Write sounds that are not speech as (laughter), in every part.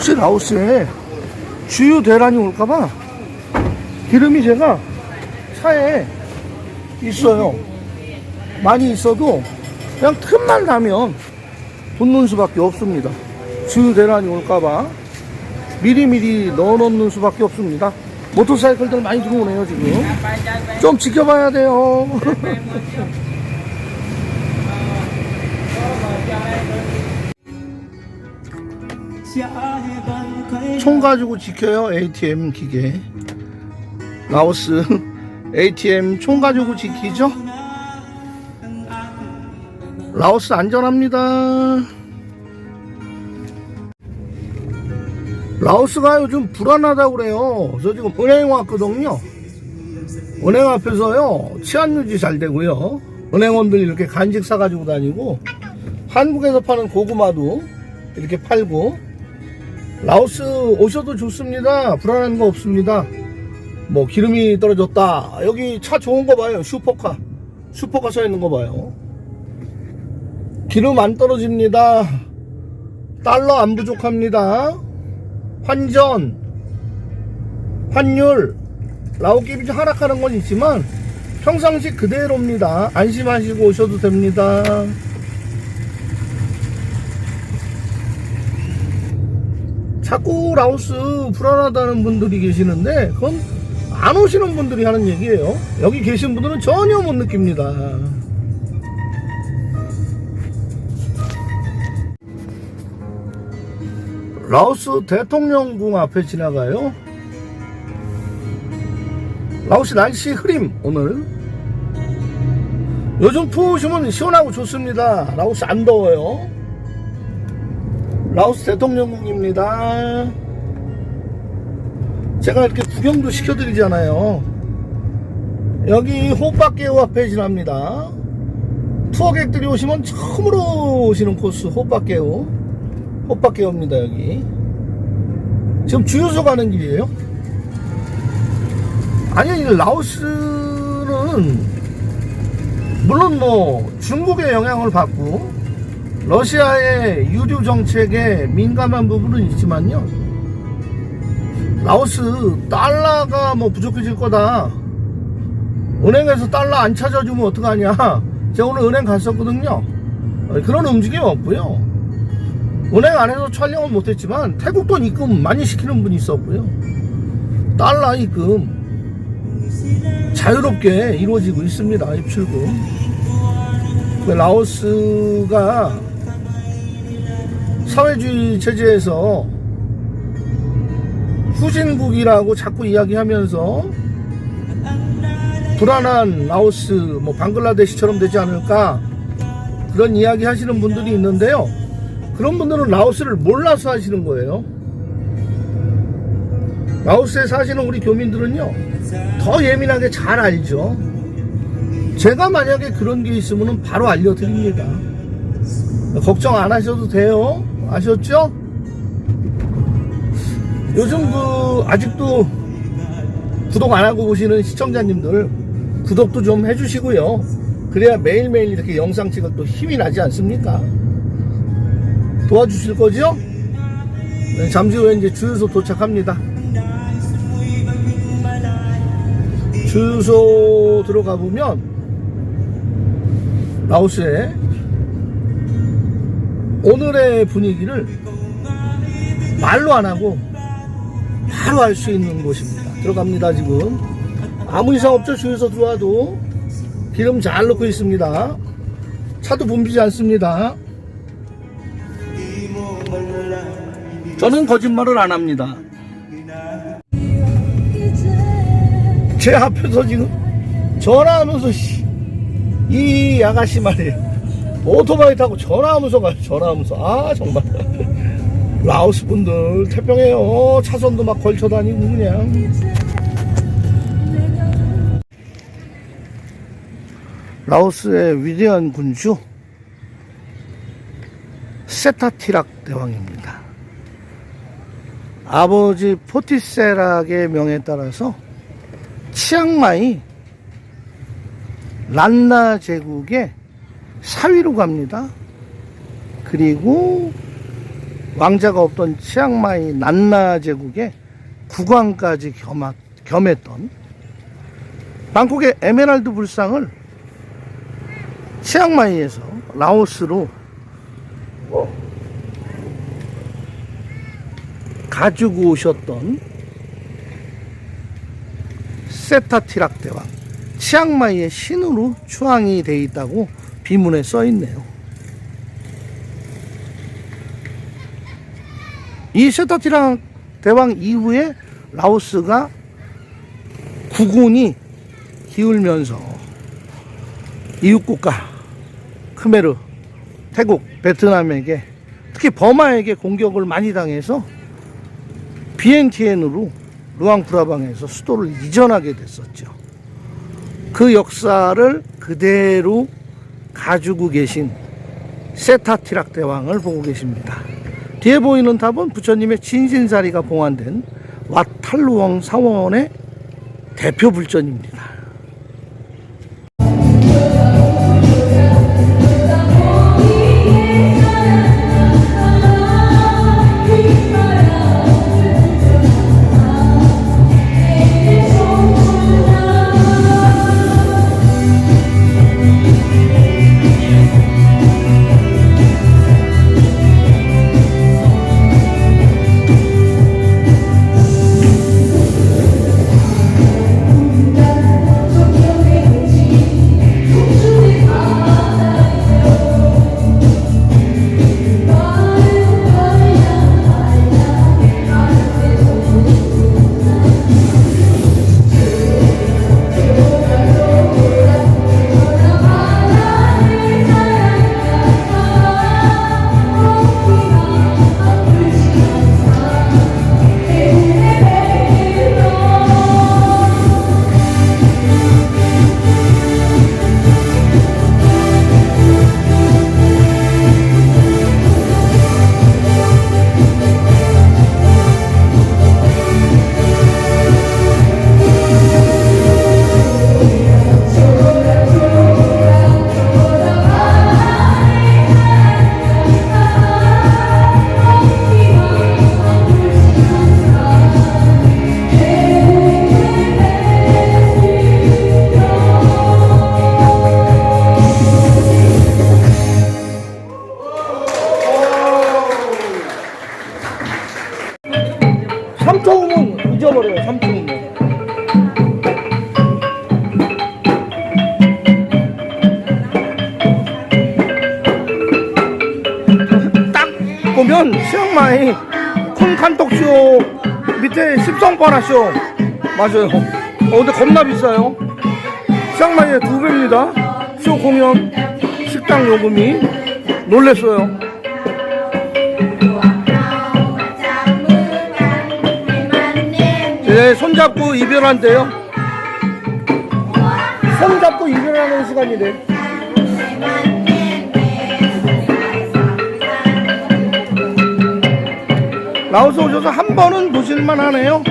혹시 라오스에 주유 대란이 올까봐 기름이 제가 차에 있어요. 많이 있어도 그냥 틈만 나면 붓는 수밖에 없습니다. 주유 대란이 올까봐 미리미리 넣어 놓는 수밖에 없습니다. 모터사이클들 많이 들어오네요, 지금. 좀 지켜봐야 돼요. (laughs) 총 가지고 지켜요, ATM 기계. 라오스 ATM (laughs) 총 가지고 지키죠? 라오스 안전합니다. 라오스가 요즘 불안하다고 그래요. 저 지금 은행 왔거든요. 은행 앞에서요, 치안 유지 잘 되고요. 은행원들이 이렇게 간식 사가지고 다니고, 한국에서 파는 고구마도 이렇게 팔고, 라오스 오셔도 좋습니다. 불안한 거 없습니다. 뭐, 기름이 떨어졌다. 여기 차 좋은 거 봐요. 슈퍼카. 슈퍼카 서 있는 거 봐요. 기름 안 떨어집니다. 달러 안 부족합니다. 환전, 환율, 라오깁이 하락하는 건 있지만 평상시 그대로입니다. 안심하시고 오셔도 됩니다. 자꾸 라오스 불안하다는 분들이 계시는데 그건 안 오시는 분들이 하는 얘기예요. 여기 계신 분들은 전혀 못 느낍니다. 라오스 대통령궁 앞에 지나가요. 라오스 날씨 흐림 오늘. 요즘 푸시면 시원하고 좋습니다. 라오스 안 더워요. 라오스 대통령궁입니다. 제가 이렇게 구경도 시켜드리잖아요. 여기 호박개우 앞에 지납니다. 투어객들이 오시면 처음으로 오시는 코스 호박개우. 호박개우입니다 여기. 지금 주유소 가는 길이에요. 아니 이 라오스는 물론 뭐 중국의 영향을 받고 러시아의 유류 정책에 민감한 부분은 있지만요. 라오스 달러가 뭐 부족해질 거다. 은행에서 달러 안 찾아주면 어떡하냐. (laughs) 제가 오늘 은행 갔었거든요. 그런 움직임 없고요. 은행 안에서 촬영은 못했지만 태국 돈 입금 많이 시키는 분이 있었고요. 달러 입금 자유롭게 이루어지고 있습니다. 입출금. 그 라오스가 사회주의 체제에서 후진국이라고 자꾸 이야기하면서 불안한 라오스, 뭐 방글라데시처럼 되지 않을까 그런 이야기 하시는 분들이 있는데요. 그런 분들은 라오스를 몰라서 하시는 거예요. 라오스에 사시는 우리 교민들은요, 더 예민하게 잘 알죠. 제가 만약에 그런 게 있으면 바로 알려드립니다. 걱정 안 하셔도 돼요. 아셨죠? 요즘 그, 아직도 구독 안 하고 보시는 시청자님들, 구독도 좀 해주시고요. 그래야 매일매일 이렇게 영상 찍을 또 힘이 나지 않습니까? 도와주실 거죠? 네, 잠시 후에 이제 주유소 도착합니다. 주유소 들어가 보면 라오스의 오늘의 분위기를 말로 안 하고 바로 알 수 있는 곳입니다. 들어갑니다, 지금. 아무 이상 없죠, 주유소 들어와도. 기름 잘 넣고 있습니다. 차도 붐비지 않습니다. 저는 거짓말을 안 합니다. 제 앞에서 지금 전화하면서 씨, 이 아가씨 말이에요. 오토바이 타고 전화하면서 가요. 전화하면서 아 정말 라오스 분들 태평해요. 차선도 막 걸쳐 다니고 그냥. 라오스의 위대한 군주 세타티락 대왕입니다. 아버지 포티세락의 명에 따라서 치앙마이 란나 제국의 사위로 갑니다. 그리고 왕자가 없던 치앙마이 난나 제국의 국왕까지 겸하, 겸했던 방콕의 에메랄드 불상을 치앙마이에서 라오스로 가지고 오셨던 세타티락 대왕 치앙마이의 신으로 추앙이 돼 있다고 비문에 써 있네요. 이 세타티락 대왕 이후에 라오스가 국운이 기울면서 이웃 국가 크메르, 태국, 베트남에게 특히 버마에게 공격을 많이 당해서 비엔티엔으로 루앙프라방에서 수도를 이전하게 됐었죠. 그 역사를 그대로 가지고 계신 세타티락 대왕을 보고 계십니다. 뒤에 보이는 탑은 부처님의 진신사리가 봉안된 와탈루왕 사원의 대표 불전입니다. 보면 치앙마이 콩칸톡쇼 밑에 십성파라쇼 맞아요. 어 근데 겁나 비싸요. 치앙마이의 두 배입니다. 쇼 공연 식당 요금이 놀랬어요. 네, 손잡고 이별한대요. 손잡고 이별하는 시간이래. 라오스 오셔서 한 번은 보실만 하네요.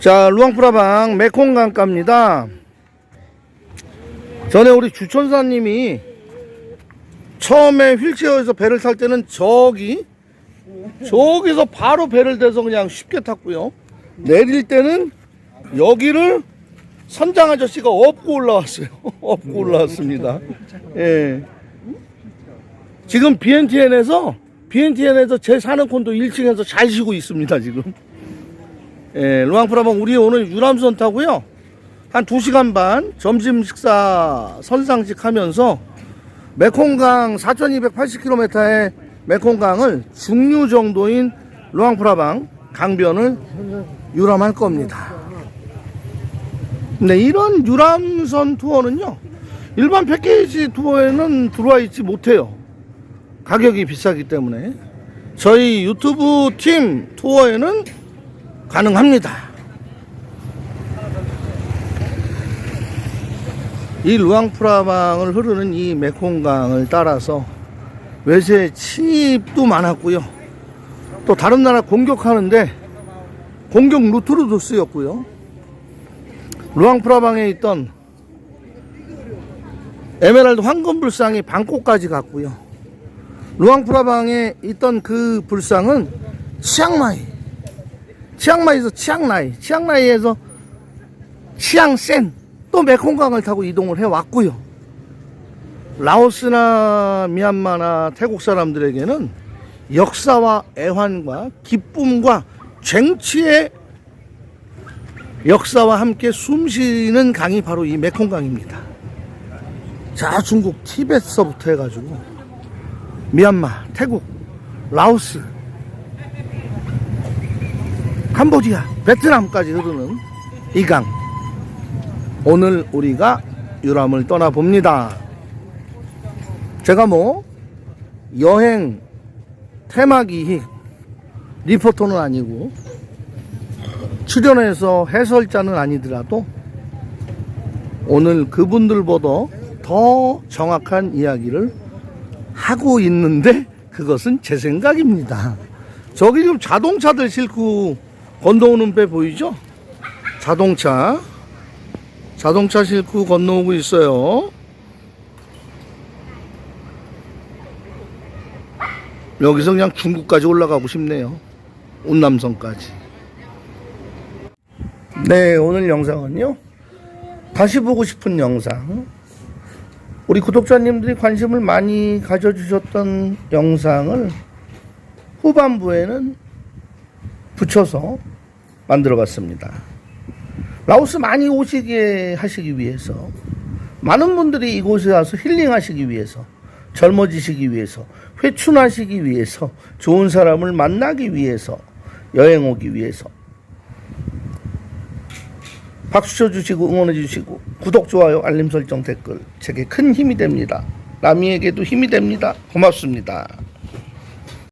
자, 루앙프라방 메콩강가입니다. 전에 우리 주천사님이 처음에 휠체어에서 배를 탈 때는 저기 저기서 바로 배를 대서 그냥 쉽게 탔고요. 내릴 때는 여기를 선장 아저씨가 업고 올라왔어요. (laughs) 업고 올라왔습니다. 예. 지금 BNTN에서 BNTN에서 제 사는 콘도 1층에서 잘 쉬고 있습니다. 지금. 예, 루앙프라방 우리 오늘 유람선 타고요. 한 2시간 반 점심 식사 선상식 하면서 메콩강 4280km의 메콩강을 중류 정도인 루앙프라방 강변을 유람할 겁니다. 근데 이런 유람선 투어는요 일반 패키지 투어에는 들어와 있지 못해요 가격이 비싸기 때문에 저희 유튜브 팀 투어에는 가능합니다. 이 루앙프라방을 흐르는 이 메콩강을 따라서 외세 침입도 많았고요. 또 다른 나라 공격하는데 공격 루트로도 쓰였고요. 루앙프라방에 있던 에메랄드 황금 불상이 방콕까지 갔고요. 루앙프라방에 있던 그 불상은 치앙마이, 치앙마이에서 치앙라이, 치앙라이에서 치앙센 또 메콩강을 타고 이동을 해 왔고요. 라오스나 미얀마나 태국 사람들에게는 역사와 애환과 기쁨과 쟁취의 역사와 함께 숨쉬는 강이 바로 이 메콩강입니다. 자, 중국 티벳서부터 해가지고 미얀마, 태국, 라오스, 캄보디아, 베트남까지 흐르는 이 강. 오늘 우리가 유람을 떠나봅니다. 제가 뭐 여행 테마기획 리포터는 아니고 출연해서 해설자는 아니더라도 오늘 그분들보다 더 정확한 이야기를 하고 있는데 그것은 제 생각입니다. 저기 지금 자동차들 싣고 건너오는 배 보이죠? 자동차. 자동차 싣고 건너오고 있어요. 여기서 그냥 중국까지 올라가고 싶네요. 운남선까지. 네, 오늘 영상은요. 다시 보고 싶은 영상. 우리 구독자님들이 관심을 많이 가져주셨던 영상을 후반부에는 붙여서 만들어 봤습니다. 라오스 많이 오시게 하시기 위해서 많은 분들이 이곳에 와서 힐링하시기 위해서 젊어지시기 위해서 회춘하시기 위해서 좋은 사람을 만나기 위해서 여행 오기 위해서 박수 쳐주시고 응원해 주시고 구독 좋아요 알림 설정 댓글 제게 큰 힘이 됩니다. 남이에게도 힘이 됩니다. 고맙습니다